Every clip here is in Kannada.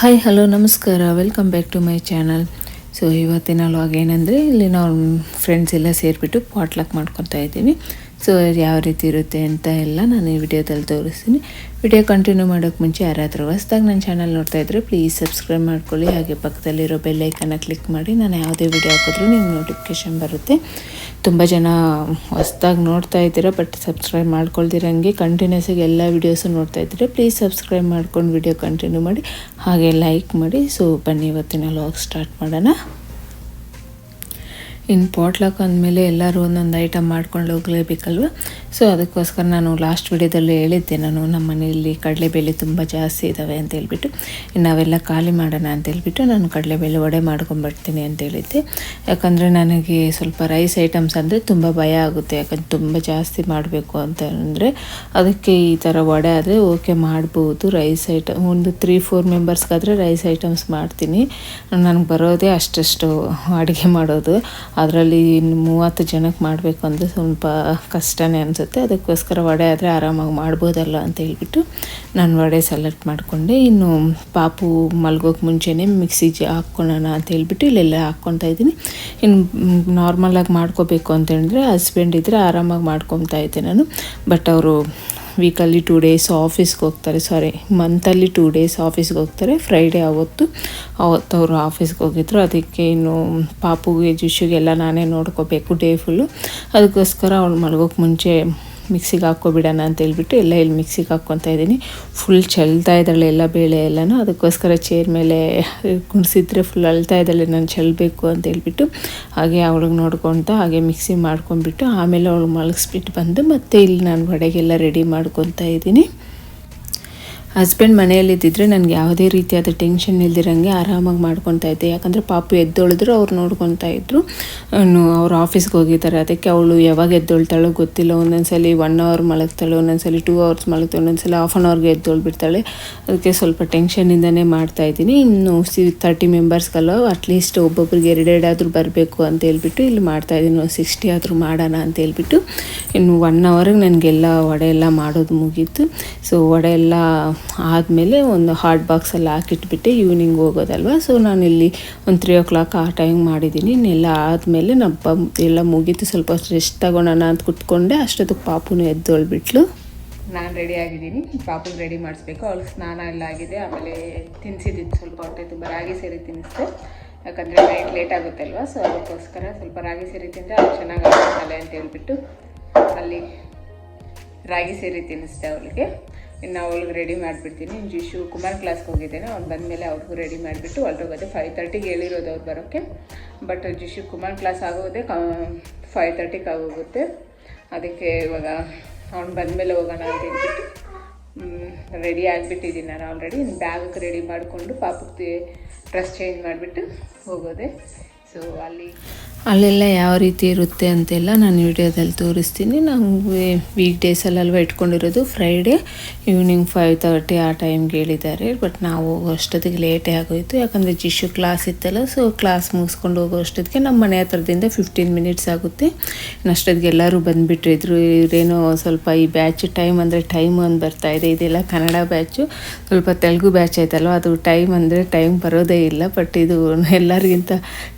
ಹಾಯ್ ಹಲೋ ನಮಸ್ಕಾರ. Welcome back to my channel so ಇವತ್ತಿನ ಲಾಗ್ ಏನಂದರೆ, ಇಲ್ಲಿ ನಾವು ಫ್ರೆಂಡ್ಸ್ ಎಲ್ಲ ಸೇರಿಬಿಟ್ಟು ಪಾಟ್ಲಾಕ್ ಮಾಡ್ಕೊತಾ ಇದ್ದೀವಿ. ಸೊ ಯಾವ ರೀತಿ ಇರುತ್ತೆ ಅಂತ ಎಲ್ಲ ನಾನು ಈ ವಿಡಿಯೋದಲ್ಲಿ ತೋರಿಸ್ತೀನಿ. ವಿಡಿಯೋ ಕಂಟಿನ್ಯೂ ಮಾಡೋಕ್ಕೆ ಮುಂಚೆ ಯಾರಾದರೂ ಹೊಸ್ದಾಗಿ ನನ್ನ ಚಾನಲ್ ನೋಡ್ತಾ ಇದ್ದರೆ ಪ್ಲೀಸ್ ಸಬ್ಸ್ಕ್ರೈಬ್ ಮಾಡ್ಕೊಳ್ಳಿ. ಹಾಗೆ ಪಕ್ಕದಲ್ಲಿರೋ ಬೆಲ್ಲೈಕನ್ನ ಕ್ಲಿಕ್ ಮಾಡಿ. ನಾನು ಯಾವುದೇ ವಿಡಿಯೋ ಹಾಕಿದ್ರೂ ನಿಮ್ಗೆ ನೋಟಿಫಿಕೇಷನ್ ಬರುತ್ತೆ. ತುಂಬ ಜನ ಹೊಸ್ದಾಗಿ ನೋಡ್ತಾ ಇದ್ದೀರಾ ಬಟ್ ಸಬ್ಸ್ಕ್ರೈಬ್ ಮಾಡ್ಕೊಳ್ದಿರಂಗೆ ಕಂಟಿನ್ಯೂಸಾಗಿ ಎಲ್ಲ ವೀಡಿಯೋಸು ನೋಡ್ತಾ ಇದ್ದೀರಾ ಪ್ಲೀಸ್ ಸಬ್ಸ್ಕ್ರೈಬ್ ಮಾಡ್ಕೊಂಡು ವಿಡಿಯೋ ಕಂಟಿನ್ಯೂ ಮಾಡಿ. ಹಾಗೆ ಲೈಕ್ ಮಾಡಿ. ಸೊ ಬನ್ನಿ, ಇವತ್ತಿನ ಲಾಗ್ ಸ್ಟಾರ್ಟ್ ಮಾಡೋಣ. ಇನ್ನು ಪಾಟ್ಲಾಕ್ ಅಂದಮೇಲೆ ಎಲ್ಲರೂ ಒಂದೊಂದು ಐಟಮ್ ಮಾಡ್ಕೊಂಡು ಹೋಗಲೇಬೇಕಲ್ವ? ಸೊ ಅದಕ್ಕೋಸ್ಕರ ನಾನು ಲಾಸ್ಟ್ ವಿಡಿಯೋದಲ್ಲಿ ಹೇಳಿದ್ದೆ, ನಾನು ನಮ್ಮ ಮನೆಯಲ್ಲಿ ಕಡಲೆಬೇಳೆ ತುಂಬ ಜಾಸ್ತಿ ಇದ್ದಾವೆ ಅಂತ ಹೇಳ್ಬಿಟ್ಟು ನಾವೆಲ್ಲ ಖಾಲಿ ಮಾಡೋಣ ಅಂತ ಹೇಳ್ಬಿಟ್ಟು ನಾನು ಕಡಲೆಬೇಳೆ ವಡೆ ಮಾಡ್ಕೊಂಬರ್ತೀನಿ ಅಂತ ಹೇಳಿದ್ದೆ. ಯಾಕಂದರೆ ನನಗೆ ಸ್ವಲ್ಪ ರೈಸ್ ಐಟಮ್ಸ್ ಅಂದರೆ ತುಂಬ ಭಯ ಆಗುತ್ತೆ, ಯಾಕಂದ್ರೆ ತುಂಬ ಜಾಸ್ತಿ ಮಾಡಬೇಕು ಅಂತ ಅಂದರೆ ಅದಕ್ಕೆ ಈ ಥರ ವಡೆ ಆದರೆ ಓಕೆ ಮಾಡ್ಬೋದು. ರೈಸ್ ಐಟಮ್ ಒಂದು ತ್ರೀ ಫೋರ್ ಮೆಂಬರ್ಸ್ಗಾದರೆ ರೈಸ್ ಐಟಮ್ಸ್ ಮಾಡ್ತೀನಿ. ನನಗೆ ಬರೋದೇ ಅಷ್ಟಷ್ಟು ಅಡುಗೆ ಮಾಡೋದು. ಅದರಲ್ಲಿ ಇನ್ನು ಮೂವತ್ತು ಜನಕ್ಕೆ ಮಾಡಬೇಕು ಅಂದರೆ ಸ್ವಲ್ಪ ಕಷ್ಟನೇ ಅನಿಸುತ್ತೆ. ಅದಕ್ಕೋಸ್ಕರ ವಡೆ ಆದರೆ ಆರಾಮಾಗಿ ಮಾಡ್ಬೋದಲ್ಲ ಅಂತ ಹೇಳ್ಬಿಟ್ಟು ನಾನು ವಡೆ ಸೆಲೆಕ್ಟ್ ಮಾಡಿಕೊಂಡೆ. ಇನ್ನು ಪಾಪು ಮಲ್ಗೋಕೆ ಮುಂಚೆನೇ ಮಿಕ್ಸಿ ಜ ಹಾಕ್ಕೊಳ್ಳೋಣ ಅಂತ ಹೇಳ್ಬಿಟ್ಟು ಇಲ್ಲೆಲ್ಲ ಹಾಕ್ಕೊತಾ ಇದ್ದೀನಿ. ಇನ್ನು ನಾರ್ಮಲಾಗಿ ಮಾಡ್ಕೋಬೇಕು ಅಂತೇಳಿದ್ರೆ ಹಸ್ಬೆಂಡ್ ಇದ್ದರೆ ಆರಾಮಾಗಿ ಮಾಡ್ಕೊತಾ ಇದ್ದೆ ನಾನು. ಬಟ್ ಅವರು ವೀಕಲ್ಲಿ ಟೂ ಡೇಸ್ ಆಫೀಸ್ಗೆ ಹೋಗ್ತಾರೆ. ಸಾರಿ ಮಂತಲ್ಲಿ ಟೂ ಡೇಸ್ ಆಫೀಸ್ಗೆ ಹೋಗ್ತಾರೆ. ಫ್ರೈಡೇ ಅವತ್ತು ಅವತ್ತು ಅವರು ಆಫೀಸ್ಗೆ ಹೋಗಿದ್ರು. ಅದಕ್ಕೆ ಇನ್ನು ಪಾಪುಗೆ, ಜುಶುಗೆಲ್ಲ ನಾನೇ ನೋಡ್ಕೋಬೇಕು ಡೇ ಫುಲ್ಲು ಅದಕ್ಕೋಸ್ಕರ ಅವ್ಳು ಮಲಗೋಕೆ ಮುಂಚೆ ಮಿಕ್ಸಿಗೆ ಹಾಕ್ಕೊಬಿಡೋಣ ಅಂತ ಹೇಳ್ಬಿಟ್ಟು ಎಲ್ಲ ಇಲ್ಲಿ ಮಿಕ್ಸಿಗೆ ಹಾಕ್ಕೊತಾ ಇದ್ದೀನಿ. ಫುಲ್ ಚೆಲ್ತಾ ಇದ್ದಾಳೆ ಎಲ್ಲ ಬೇಳೆ ಎಲ್ಲನೂ. ಅದಕ್ಕೋಸ್ಕರ ಚೇರ್ ಮೇಲೆ ಕುಣಿಸಿದ್ರೆ ಫುಲ್ ಅಳ್ತಾ ಇದ್ದಾಳೆ, ನಾನು ಚೆಲ್ಲಬೇಕು ಅಂತ ಹೇಳ್ಬಿಟ್ಟು ಹಾಗೆ ಅವಳಿಗೆ ನೋಡ್ಕೊತ ಹಾಗೆ ಮಿಕ್ಸಿ ಮಾಡ್ಕೊಂಡ್ಬಿಟ್ಟು ಆಮೇಲೆ ಅವಳು ಮಲಗಿಸ್ಬಿಟ್ಟು ಬಂದು ಮತ್ತೆ ಇಲ್ಲಿ ನಾನು ವಡೆಗೆಲ್ಲ ರೆಡಿ ಮಾಡ್ಕೊತಾ ಇದ್ದೀನಿ. ಹಸ್ಬೆಂಡ್ ಮನೆಯಲ್ಲಿದ್ದಿದ್ರೆ ನನಗೆ ಯಾವುದೇ ರೀತಿಯಾದ ಟೆನ್ಷನ್ ಇಲ್ದಿರಂಗೆ ಆರಾಮಾಗಿ ಮಾಡ್ಕೊತಾ ಇದ್ದೆ. ಯಾಕಂದರೆ ಪಾಪು ಎದ್ದೊಳಿದ್ರು ಅವ್ರು ನೋಡ್ಕೊತಾ ಇದ್ರು. ಅವ್ರು ಆಫೀಸ್ಗೆ ಹೋಗಿದ್ದಾರೆ. ಅದಕ್ಕೆ ಅವಳು ಯಾವಾಗ ಎದ್ದೊಳ್ತಾಳೋ ಗೊತ್ತಿಲ್ಲ. ಒಂದೊಂದ್ಸಲಿ ಒನ್ ಅವರ್ ಮಲಗ್ತಾಳೆ ಸಲ ಟೂ ಅವರ್ಸ್ ಮಲಗ್ತಾಳೆ ಸಲ ಹಾಫ್ ಆನ್ ಅವರ್ಗೆ ಎದ್ದೊಳ್ಬಿಡ್ತಾಳೆ. ಅದಕ್ಕೆ ಸ್ವಲ್ಪ ಟೆನ್ಷನಿಂದನೇ ಮಾಡ್ತಾ ಇದ್ದೀನಿ. ಇನ್ನು ಸಿ ತರ್ಟಿ ಮೆಂಬರ್ಸ್ಗೆಲ್ಲ ಅಟ್ಲೀಸ್ಟ್ ಒಬ್ಬೊಬ್ರಿಗೆ ಎರಡೆರಡಾದರೂ ಬರಬೇಕು ಅಂತ ಹೇಳ್ಬಿಟ್ಟು ಇಲ್ಲಿ ಮಾಡ್ತಾ ಇದ್ದೀನಿ. ಸಿಕ್ಸ್ಟಿ ಆದರೂ ಮಾಡೋಣ ಅಂತ ಹೇಳ್ಬಿಟ್ಟು. ಇನ್ನು ಒನ್ ಅವರ್ಗೆ ನನಗೆಲ್ಲ ವಡೆ ಎಲ್ಲ ಮಾಡೋದು ಮುಗೀತು. ಸೊ ವಡೆ ಎಲ್ಲ ಆದಮೇಲೆ ಒಂದು ಹಾಟ್ ಬಾಕ್ಸಲ್ಲಿ ಹಾಕಿಟ್ಬಿಟ್ಟು ಈವ್ನಿಂಗ್ ಹೋಗೋದಲ್ವ? ಸೊ ನಾನಿಲ್ಲಿ ಒಂದು ತ್ರೀ ಓ ಕ್ಲಾಕ್ ಆ ಟೈಮ್ ಮಾಡಿದ್ದೀನಿ ಇನ್ನೆಲ್ಲ ಆದಮೇಲೆ ನಬ್ಬ ಎಲ್ಲ ಮುಗೀತು. ಸ್ವಲ್ಪ ರೆಸ್ಟ್ ತಗೊಳೋಣ ಅಂತ ಕುತ್ಕೊಂಡೆ. ಅಷ್ಟೊತ್ತಿಗೆ ಪಾಪುನ ಎದ್ದೊಳ್ಬಿಟ್ಲು. ನಾನು ರೆಡಿ ಆಗಿದ್ದೀನಿ. ಪಾಪು ರೆಡಿ ಮಾಡಿಸ್ಬೇಕು. ಅವ್ಳಿಗೆ ಸ್ನಾನ ಎಲ್ಲ ಆಗಿದೆ. ಆಮೇಲೆ ತಿನ್ಸಿದ್ದೀನಿ ಸ್ವಲ್ಪ ಹೊಟ್ಟೆ ತುಂಬ ರಾಗಿ ಸೇರಿ ತಿನ್ನಿಸ್ತು ಯಾಕಂದರೆ ನೈಟ್ ಲೇಟ್ ಆಗುತ್ತೆ ಅಲ್ವಾ ಸೊ ಅದಕ್ಕೋಸ್ಕರ ಸ್ವಲ್ಪ ರಾಗಿ ಸೇರಿ ತಿಂದರೆ ಅವ್ಳು ಚೆನ್ನಾಗಿ ಅಂತ ಹೇಳ್ಬಿಟ್ಟು ಅಲ್ಲಿ ರಾಗಿ ಸೇರಿ ತಿನ್ನಿಸ್ದೆ ಅವಳಿಗೆ. ಇನ್ನು ಅವಳಿಗೆ ರೆಡಿ ಮಾಡಿಬಿಡ್ತೀನಿ. ಜಿಶು ಕುಮಾರ್ ಕ್ಲಾಸ್ಗೆ ಹೋಗಿದ್ದೇನೆ. ಅವ್ನು ಬಂದಮೇಲೆ ಅವ್ರಿಗೂ ರೆಡಿ ಮಾಡಿಬಿಟ್ಟು ಹೊರಟೋಗೋದೆ ಫೈವ್ ತರ್ಟಿಗೆ ಹೇಳಿರೋದು ಅವ್ರು ಬರೋಕ್ಕೆ. ಬಟ್ ಜಿಶು ಕುಮಾರ್ ಕ್ಲಾಸ್ ಆಗೋದೇ ಕ ಫೈವ್ ತರ್ಟಿಗೆ ಆಗೋಗುತ್ತೆ. ಅದಕ್ಕೆ ಇವಾಗ ಅವ್ನು ಬಂದಮೇಲೆ ಹೋಗೋಣ ಅಂತ ಹೇಳ್ಬಿಟ್ಟು ರೆಡಿ ಆಗಿಬಿಟ್ಟಿದ್ದೀನಿ ನಾನು ಆಲ್ರೆಡಿ ಇನ್ನು ಬ್ಯಾಗಕ್ಕೆ ರೆಡಿ ಮಾಡಿಕೊಂಡು ಪಾಪಕ್ಕೆ ಡ್ರೆಸ್ ಚೇಂಜ್ ಮಾಡಿಬಿಟ್ಟು ಹೋಗೋದೆ. ಸೊ ಅಲ್ಲಿ ಅಲ್ಲೆಲ್ಲ ಯಾವ ರೀತಿ ಇರುತ್ತೆ ಅಂತೆಲ್ಲ ನಾನು ವಿಡಿಯೋದಲ್ಲಿ ತೋರಿಸ್ತೀನಿ. ನಮಗೆ ವೀಕ್ ಡೇಸಲ್ಲಲ್ವ ಇಟ್ಕೊಂಡಿರೋದು? ಫ್ರೈಡೇ ಈವ್ನಿಂಗ್ ಫೈವ್ ತರ್ಟಿ ಆ ಟೈಮ್ಗೆ ಹೇಳಿದ್ದಾರೆ. ಬಟ್ ನಾವು ಹೋಗೋ ಅಷ್ಟೊತ್ತಿಗೆ ಲೇಟೇ ಆಗೋಯಿತು. ಯಾಕಂದರೆ ಜಿಶು ಕ್ಲಾಸ್ ಇತ್ತಲ್ಲ ಸೊ ಕ್ಲಾಸ್ ಮುಗಿಸ್ಕೊಂಡು ಹೋಗೋ ಅಷ್ಟೊತ್ತಿಗೆ ನಮ್ಮ ಮನೆ ಹತ್ರದಿಂದ ಫಿಫ್ಟೀನ್ ಮಿನಿಟ್ಸ್ ಆಗುತ್ತೆ. ಅಷ್ಟೊತ್ತಿಗೆ ಎಲ್ಲರೂ ಬಂದುಬಿಟ್ಟಿದ್ರು ಇವರೇನೋ ಸ್ವಲ್ಪ ಈ ಬ್ಯಾಚ್ ಟೈಮ್ ಅಂದರೆ ಟೈಮ್ ಒಂದು ಬರ್ತಾ ಇದೆ. ಇದೆಲ್ಲ ಕನ್ನಡ ಬ್ಯಾಚು ಸ್ವಲ್ಪ ತೆಲುಗು ಬ್ಯಾಚ್ ಆಯ್ತಲ್ವ? ಅದು ಟೈಮ್ ಅಂದರೆ ಟೈಮ್ ಬರೋದೇ ಇಲ್ಲ. ಬಟ್ ಇದು ಎಲ್ಲರಿಗಿಂತ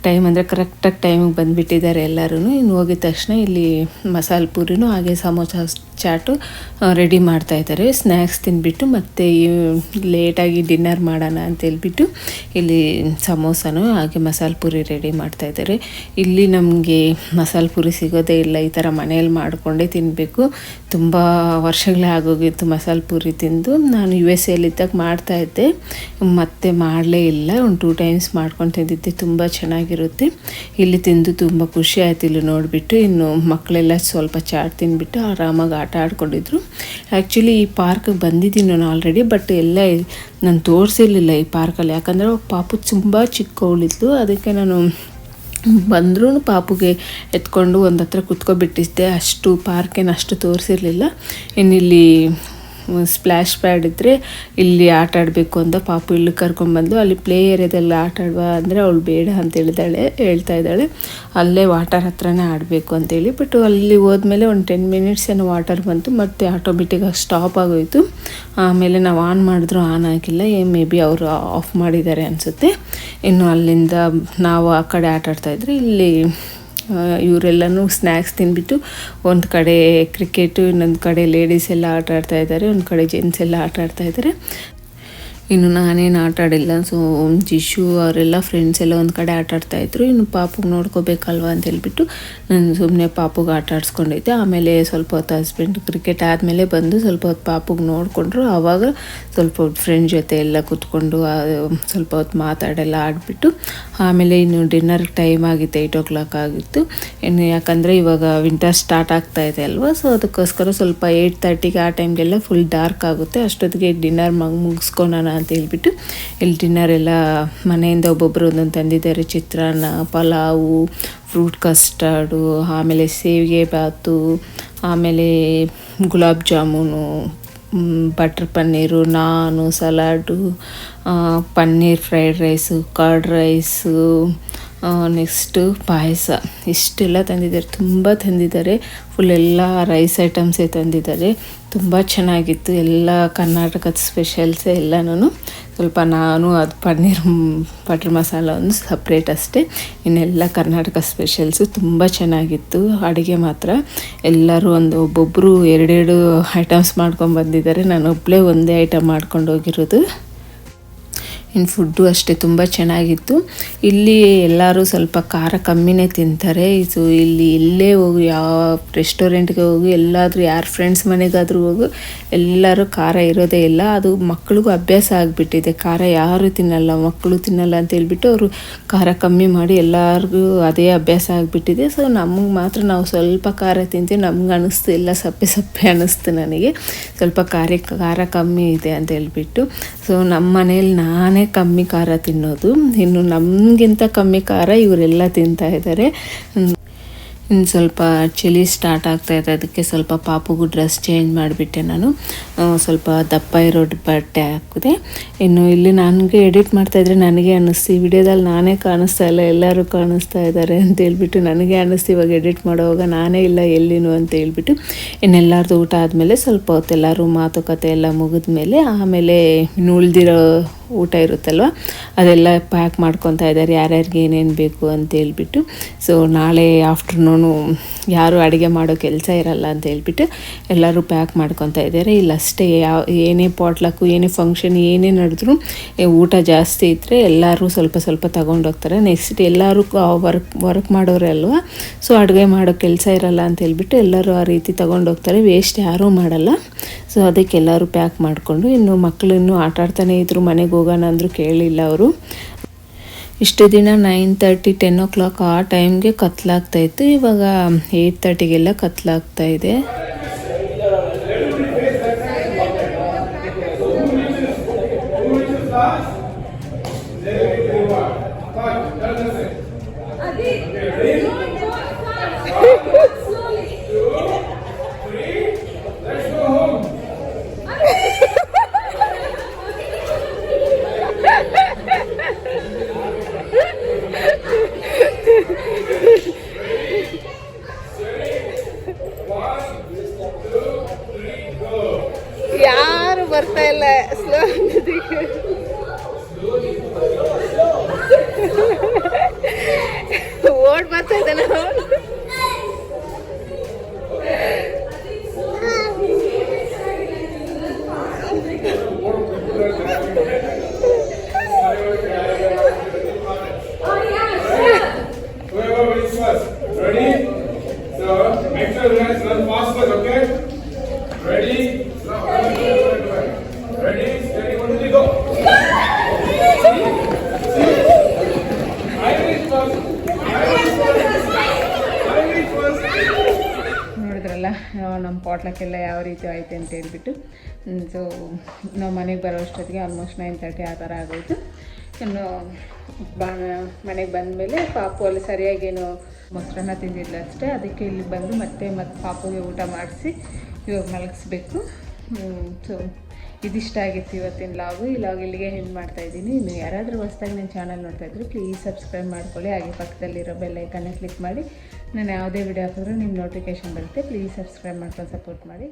ಟೈಮ್ ಅಂದರೆ ಕರೆಕ್ಟಾಗಿ ಟೈಮಿಗೆ ಬಂದುಬಿಟ್ಟಿದ್ದಾರೆ ಎಲ್ಲರೂ ಇನ್ನು ಹೋಗಿದ ತಕ್ಷಣ ಇಲ್ಲಿ ಮಸಾಲೆ ಪೂರಿನೂ ಹಾಗೆ ಸಮೋಸ ಚಾಟು ರೆಡಿ ಮಾಡ್ತಾ ಇದ್ದಾರೆ. ಸ್ನ್ಯಾಕ್ಸ್ ತಿಂದ್ಬಿಟ್ಟು ಮತ್ತು ಲೇಟಾಗಿ ಡಿನ್ನರ್ ಮಾಡೋಣ ಅಂತ ಹೇಳ್ಬಿಟ್ಟು ಇಲ್ಲಿ ಸಮೋಸನೂ ಹಾಗೆ ಮಸಾಲೆ ಪೂರಿ ರೆಡಿ ಮಾಡ್ತಾಯಿದ್ದಾರೆ ಇಲ್ಲಿ ನಮಗೆ ಮಸಾಲೆ ಪೂರಿ ಸಿಗೋದೇ ಇಲ್ಲ. ಈ ಥರ ಮನೆಯಲ್ಲಿ ಮಾಡಿಕೊಂಡೇ ತಿನ್ನಬೇಕು ತುಂಬ ವರ್ಷಗಳೇ ಆಗೋಗಿತ್ತು ಮಸಾಲೆ ಪೂರಿ ತಿಂದು. ನಾನು ಯು ಎಸ್ ಎಲ್ಲಿದ್ದಾಗ ಮಾಡ್ತಾಯಿದ್ದೆ ಮತ್ತೆ ಮಾಡಲೇ ಇಲ್ಲ. ಒಂದು ಟೂ ಟೈಮ್ಸ್ ಮಾಡ್ಕೊಂಡು ತಿಂದಿದ್ದೆ. ತುಂಬ ಚೆನ್ನಾಗಿರುತ್ತೆ. ಇಲ್ಲಿ ತಿಂದು ತುಂಬ ಖುಷಿ ಆಯ್ತು ಇಲ್ಲಿ ನೋಡಿಬಿಟ್ಟು. ಇನ್ನು ಮಕ್ಕಳೆಲ್ಲ ಸ್ವಲ್ಪ ಚಾಟ್ ತಿಂದ್ಬಿಟ್ಟು ಆರಾಮಾಗಿ ಆಟ ಆಡ್ಕೊಂಡಿದ್ರು. ಆ್ಯಕ್ಚುಲಿ ಈ ಪಾರ್ಕ್ಗೆ ಬಂದಿದ್ದೀನಿ ನಾನು ಆಲ್ರೆಡಿ ಬಟ್ ಎಲ್ಲ ನಾನು ತೋರಿಸಿರ್ಲಿಲ್ಲ ಈ ಪಾರ್ಕಲ್ಲಿ ಯಾಕಂದರೆ ಪಾಪು ತುಂಬ ಚಿಕ್ಕವಳಿದ್ಲು ಅದಕ್ಕೆ ನಾನು ಬಂದ್ರೂ ಪಾಪುಗೆ ಎತ್ಕೊಂಡು ಒಂದು ಹತ್ರ ಕುತ್ಕೊಬಿಟ್ಟಿದ್ದೆ. ಅಷ್ಟು ಪಾರ್ಕೇನು ಅಷ್ಟು ತೋರಿಸಿರ್ಲಿಲ್ಲ. ಇನ್ನಿಲ್ಲಿ ಸ್ಪ್ಲ್ಯಾಶ್ ಪ್ಯಾಡ್ ಇದ್ದರೆ ಇಲ್ಲಿ ಆಟ ಆಡಬೇಕು ಅಂತ ಪಾಪು ಇಲ್ಲಿ ಕರ್ಕೊಂಡ್ಬಂದು ಅಲ್ಲಿ ಪ್ಲೇ ಏರಿಯಾದಲ್ಲಿ ಆಟ ಆಡುವ ಅಂದರೆ ಅವಳು ಬೇಡ ಅಂತ ಹೇಳಿದಾಳೆ, ಹೇಳ್ತಾ ಇದ್ದಾಳೆ. ಅಲ್ಲೇ ವಾಟರ್ ಹತ್ರನೇ ಆಡಬೇಕು ಅಂತೇಳಿ ಬಟ್ ಅಲ್ಲಿ ಹೋದ್ಮೇಲೆ ಒಂದು ಟೆನ್ ಮಿನಿಟ್ಸ್ ಏನೋ ವಾಟರ್ ಬಂತು, ಮತ್ತು ಆಟೋಮೆಟಿಕಾಗಿ ಸ್ಟಾಪ್ ಆಗೋಯಿತು. ಆಮೇಲೆ ನಾವು ಆನ್ ಮಾಡಿದ್ರು ಆನ್ ಆಗಿಲ್ಲ. ಏ ಮೇ ಬಿ ಅವರು ಆಫ್ ಮಾಡಿದ್ದಾರೆ ಅನಿಸುತ್ತೆ. ಇನ್ನು ಅಲ್ಲಿಂದ ನಾವು ಆ ಕಡೆ ಆಟ ಆಡ್ತಾ ಇದ್ರೆ ಇಲ್ಲಿ ಇವರೆಲ್ಲನೂ ಸ್ನ್ಯಾಕ್ಸ್ ತಿಂದ್ಬಿಟ್ಟು ಒಂದು ಕಡೆ ಕ್ರಿಕೆಟು ಇನ್ನೊಂದು ಕಡೆ ಲೇಡೀಸ್ ಎಲ್ಲ ಆಟ ಆಡ್ತಾ ಇದ್ದಾರೆ, ಒಂದು ಕಡೆ ಜೆಂಟ್ಸ್ ಎಲ್ಲ ಆಟ ಆಡ್ತಾ ಇದ್ದಾರೆ. ಇನ್ನು ನಾನೇನು ಆಟ ಆಡಿಲ್ಲ. ಸೊ ಜಿಶು ಅವರೆಲ್ಲ ಫ್ರೆಂಡ್ಸ್ ಎಲ್ಲ ಒಂದು ಕಡೆ ಆಟ ಆಡ್ತಾ ಇದ್ರು. ಇನ್ನು ಪಾಪುಗೆ ನೋಡ್ಕೋಬೇಕಲ್ವ ಅಂತ ಹೇಳ್ಬಿಟ್ಟು ನಾನು ಸುಮ್ಮನೆ ಪಾಪುಗೆ ಆಟ ಆಡಿಸ್ಕೊಂಡಿದ್ದೆ ಆಮೇಲೆ ಸ್ವಲ್ಪ ಹೊತ್ತು ಹಸ್ಬೆಂಡ್ ಕ್ರಿಕೆಟ್ ಆದಮೇಲೆ ಬಂದು ಸ್ವಲ್ಪ ಹೊತ್ತು ಪಾಪುಗೆ ನೋಡಿಕೊಂಡ್ರು. ಆವಾಗ ಸ್ವಲ್ಪ ಹೊತ್ತು ಫ್ರೆಂಡ್ ಜೊತೆ ಎಲ್ಲ ಕೂತ್ಕೊಂಡು ಸ್ವಲ್ಪ ಹೊತ್ತು ಮಾತಾಡೆಲ್ಲ ಆಡಿಬಿಟ್ಟು ಆಮೇಲೆ ಇನ್ನು ಡಿನ್ನರ್ ಟೈಮ್ ಆಗಿತ್ತು ಏಯ್ಟ್ ಓ ಕ್ಲಾಕ್ ಆಗಿತ್ತು. ಇನ್ನು ಯಾಕಂದರೆ ಇವಾಗ ವಿಂಟರ್ ಸ್ಟಾರ್ಟ್ ಆಗ್ತಾ ಇದೆ ಅಲ್ವಾ? ಸೊ ಅದಕ್ಕೋಸ್ಕರ ಸ್ವಲ್ಪ ಏಯ್ಟ್ ತರ್ಟಿಗೆ ಆ ಟೈಮ್ಗೆಲ್ಲ ಫುಲ್ ಡಾರ್ಕ್ ಆಗುತ್ತೆ. ಅಷ್ಟೊತ್ತಿಗೆ ಡಿನ್ನರ್ ಮಗ್ ಮುಗಿಸ್ಕೊಳೋಣ ಅಂತ ಹೇಳ್ಬಿಟ್ಟು ಇಲ್ಲಿ ಡಿನ್ನರ್ ಎಲ್ಲ ಮನೆಯಿಂದ ಒಬ್ಬೊಬ್ಬರು ಒಂದೊಂದು ತಂದಿದ್ದಾರೆ. ಚಿತ್ರಾನ್ನ, ಪಲಾವು ಫ್ರೂಟ್ ಕಸ್ಟರ್ಡು ಆಮೇಲೆ ಸೇವಿಗೆ ಬಾತು ಆಮೇಲೆ ಗುಲಾಬ್ ಜಾಮೂನು ಬಟರ್ ಪನ್ನೀರು ನಾನು salad paneer fried rice curd rice next ಪಾಯಸ. ಇಷ್ಟೆಲ್ಲ ತಂದಿದ್ದಾರೆ. ತುಂಬ ತಂದಿದ್ದಾರೆ. ಫುಲ್ ಎಲ್ಲ ರೈಸ್ ಐಟಮ್ಸೇ ತಂದಿದ್ದಾರೆ. ತುಂಬ ಚೆನ್ನಾಗಿತ್ತು. ಎಲ್ಲ ಕರ್ನಾಟಕದ ಸ್ಪೆಷಲ್ಸೇ ಎಲ್ಲನೂ ಸ್ವಲ್ಪ ನಾನು ಅದು ಪನ್ನೀರ್ ಬಟರ್ ಮಸಾಲ ಒಂದು ಸಪ್ರೇಟ್ ಅಷ್ಟೇ. ಇನ್ನೆಲ್ಲ ಕರ್ನಾಟಕ ಸ್ಪೆಷಲ್ಸು ತುಂಬ ಚೆನ್ನಾಗಿತ್ತು. ಅಡುಗೆ ಮಾತ್ರ. ಎಲ್ಲರೂ ಒಂದು ಒಬ್ಬೊಬ್ಬರು ಎರಡೆರಡು ಐಟಮ್ಸ್ ಮಾಡ್ಕೊಂಡು ಬಂದಿದ್ದಾರೆ. ನಾನು ಒಬ್ಬಳೇ ಒಂದೇ ಐಟಮ್ ಮಾಡ್ಕೊಂಡು ಹೋಗಿರೋದು. ಇನ್ನು ಫುಡ್ಡು ಅಷ್ಟೇ ತುಂಬ ಚೆನ್ನಾಗಿತ್ತು. ಇಲ್ಲಿ ಎಲ್ಲರೂ ಸ್ವಲ್ಪ ಖಾರ ಕಮ್ಮಿನೇ ತಿಂತಾರೆ. ಸೊ ಇಲ್ಲಿ ಎಲ್ಲೇ ಹೋಗು ಯಾವ ರೆಸ್ಟೋರೆಂಟ್ಗೆ ಹೋಗಿ ಎಲ್ಲಾದರೂ ಯಾರ ಫ್ರೆಂಡ್ಸ್ ಮನೆಗಾದರೂ ಹೋಗು, ಎಲ್ಲರೂ ಖಾರ ಇರೋದೇ ಇಲ್ಲ. ಅದು ಮಕ್ಳಿಗೂ ಅಭ್ಯಾಸ ಆಗಿಬಿಟ್ಟಿದೆ. ಖಾರ ಯಾರು ತಿನ್ನಲ್ಲ ಮಕ್ಕಳು ತಿನ್ನಲ್ಲ ಅಂತ ಹೇಳ್ಬಿಟ್ಟು ಅವರು ಖಾರ ಕಮ್ಮಿ ಮಾಡಿ ಎಲ್ಲರಿಗೂ ಅದೇ ಅಭ್ಯಾಸ ಆಗಿಬಿಟ್ಟಿದೆ. ಸೊ ನಮಗೆ ಮಾತ್ರ ನಾವು ಸ್ವಲ್ಪ ಖಾರ ತಿಂತೀವಿ. ನಮ್ಗೆ ಅನ್ನಿಸ್ತು ಇಲ್ಲ, ಸಪ್ಪೆ ಸಪ್ಪೆ ಅನ್ನಿಸ್ತು ನನಗೆ. ಸ್ವಲ್ಪ ಖಾರ ಖಾರ ಕಮ್ಮಿ ಇದೆ ಅಂತ ಹೇಳ್ಬಿಟ್ಟು. ಸೊ ನಮ್ಮ ಮನೇಲಿ ನಾನೇ ಕಮ್ಮಿ ಖಾರ ತಿನ್ನೋದು. ಇನ್ನು ನಮಗಿಂತ ಕಮ್ಮಿ ಖಾರ ಇವರೆಲ್ಲ ತಿಂತಾ ಇದ್ದಾರೆ. ಇನ್ನು ಸ್ವಲ್ಪ ಚಳಿ ಸ್ಟಾರ್ಟ್ ಆಗ್ತಾ ಇದೆ. ಅದಕ್ಕೆ ಸ್ವಲ್ಪ ಪಾಪುಗೂ ಡ್ರೆಸ್ ಚೇಂಜ್ ಮಾಡಿಬಿಟ್ಟೆ ನಾನು. ಸ್ವಲ್ಪ ದಪ್ಪ ಇರೋ ಬಟ್ಟೆ ಹಾಕಿದೆ. ಇನ್ನು ಇಲ್ಲಿ ನನಗೆ ಎಡಿಟ್ ಮಾಡ್ತಾಯಿದ್ರೆ ನನಗೆ ಅನ್ನಿಸ್ತು. ಈ ವಿಡಿಯೋದಲ್ಲಿ ನಾನೇ ಕಾಣಿಸ್ತಾ ಇಲ್ಲ, ಎಲ್ಲರೂ ಕಾಣಿಸ್ತಾ ಇದ್ದಾರೆ ಅಂತ ಹೇಳ್ಬಿಟ್ಟು ನನಗೆ ಅನ್ನಿಸ್ತು. ಇವಾಗ ಎಡಿಟ್ ಮಾಡುವಾಗ ನಾನೇ ಇಲ್ಲ, ಎಲ್ಲಿನೂ ಅಂತ ಹೇಳ್ಬಿಟ್ಟು. ಇನ್ನೆಲ್ಲರದು ಊಟ ಆದಮೇಲೆ ಸ್ವಲ್ಪ ಹೊತ್ತು ಎಲ್ಲರೂ ಮಾತುಕತೆ ಎಲ್ಲ ಮುಗಿದ ಮೇಲೆ ಆಮೇಲೆ ಇನ್ನು ಉಳ್ದಿರೋ ಊಟ ಇರುತ್ತಲ್ವ? ಅದೆಲ್ಲ ಪ್ಯಾಕ್ ಮಾಡ್ಕೊತಾ ಇದ್ದಾರೆ. ಯಾರ್ಯಾರಿಗೆ ಏನೇನು ಬೇಕು ಅಂತ ಹೇಳ್ಬಿಟ್ಟು. ಸೊ ನಾಳೆ ಆಫ್ಟರ್ನೂನು ಯಾರು ಅಡುಗೆ ಮಾಡೋ ಕೆಲಸ ಇರಲ್ಲ ಅಂತ ಹೇಳ್ಬಿಟ್ಟು ಎಲ್ಲರೂ ಪ್ಯಾಕ್ ಮಾಡ್ಕೊತಾ ಇದ್ದಾರೆ. ಇಲ್ಲ, ಅಷ್ಟೇ. ಯಾವ ಏನೇ ಪಾಟ್ಲಕ್ಕು ಏನೇ ಫಂಕ್ಷನ್ ಏನೇ ನಡೆದ್ರು ಊಟ ಜಾಸ್ತಿ ಇದ್ದರೆ ಎಲ್ಲರೂ ಸ್ವಲ್ಪ ಸ್ವಲ್ಪ ತಗೊಂಡೋಗ್ತಾರೆ ನೆಕ್ಸ್ಟ್ ಎಲ್ಲರೂ ವರ್ಕ್ ವರ್ಕ್ ಮಾಡೋರೇ ಅಲ್ವಾ? ಸೊ ಅಡುಗೆ ಮಾಡೋ ಕೆಲಸ ಇರಲ್ಲ ಅಂತ ಹೇಳ್ಬಿಟ್ಟು ಎಲ್ಲರೂ ಆ ರೀತಿ ತೊಗೊಂಡೋಗ್ತಾರೆ ವೇಸ್ಟ್ ಯಾರೂ ಮಾಡಲ್ಲ. ಸೊ ಅದಕ್ಕೆ ಎಲ್ಲರೂ ಪ್ಯಾಕ್ ಮಾಡಿಕೊಂಡು ಇನ್ನು ಮಕ್ಕಳು ಇನ್ನೂ ಆಟ ಆಡ್ತಾನೆ ಇದ್ರು ಮನೆಗೆ ಹೋಗೋಣ ಅಂದರೂ ಕೇಳಿಲ್ಲ ಅವರು. ಇಷ್ಟು ದಿನ nine thirty ten o'clock ಆ ಟೈಮ್ಗೆ ಕತ್ಲಾಗ್ತಾಯಿತ್ತು ಇವಾಗ ಏಯ್ಟ್ ತರ್ಟಿಗೆಲ್ಲ ಕತ್ಲಾಗ್ತಾ ಇದೆ ಯಾರು ಬರ್ತಾ ಇಲ್ಲ. ಸ್ಲೋ ಓಡ್ ಬರ್ತಾ ಇದ್ದಾನೆ ನೋಡಿದ್ರಲ್ಲ ನಮ್ಮ ಪಾಟ್ಲಕ್ಕೆಲ್ಲ ಯಾವ ರೀತಿ ಆಯ್ತು ಅಂತ ಹೇಳ್ಬಿಟ್ಟು ಸೊ ನಾವು ಮನೆಗೆ ಬರೋ ಅಷ್ಟೊತ್ತಿಗೆ ಆಲ್ಮೋಸ್ಟ್ ನೈನ್ ತರ್ಟಿ ಆ ಥರ ಆಗೋಯ್ತು. ಇನ್ನು, ಬಾ, ಮನೆಗೆ ಬಂದಮೇಲೆ ಪಾಪು ಅಲ್ಲಿ ಸರಿಯಾಗೇನು ಮೊಸರನ್ನ ತಿಂದಿಲ್ಲ ಅಷ್ಟೇ. ಅದಕ್ಕೆ ಇಲ್ಲಿ ಬಂದು ಮತ್ತೆ ಮತ್ತೆ ಪಾಪುಗೆ ಊಟ ಮಾಡಿಸಿ ಇವಾಗ ಮಲಗಿಸ್ಬೇಕು. ಸೊ ಇದಿಷ್ಟ ಆಗಿತ್ತು ಇವತ್ತಿನ ಲಾಗು. ಈ ಲಾಗ್ ಇಲ್ಲಿಗೆ ಮಾಡ್ತಾ ಇದ್ದೀನಿ. ಇನ್ನು ಯಾರಾದರೂ ಹೊಸ್ದಾಗಿ ನನ್ನ ಚಾನಲ್ ನೋಡ್ತಾ ಇದ್ರು ಪ್ಲೀಸ್ ಸಬ್ಸ್ಕ್ರೈಬ್ ಮಾಡ್ಕೊಳ್ಳಿ. ಹಾಗೆ ಪಕ್ಕದಲ್ಲಿರೋ ಬೆಲ್ ಐಕನ್ನ ಕ್ಲಿಕ್ ಮಾಡಿ. ನಾನು ಯಾವುದೇ ವಿಡಿಯೋ ಹಾಕಿದ್ರು ನಿಮ್ಮ ನೋಟಿಫಿಕೇಶನ್ ಬರುತ್ತೆ. ಪ್ಲೀಸ್ ಸಬ್ಸ್ಕ್ರೈಬ್ ಮಾಡ್ಕೊಂಡು ಸಪೋರ್ಟ್ ಮಾಡಿ.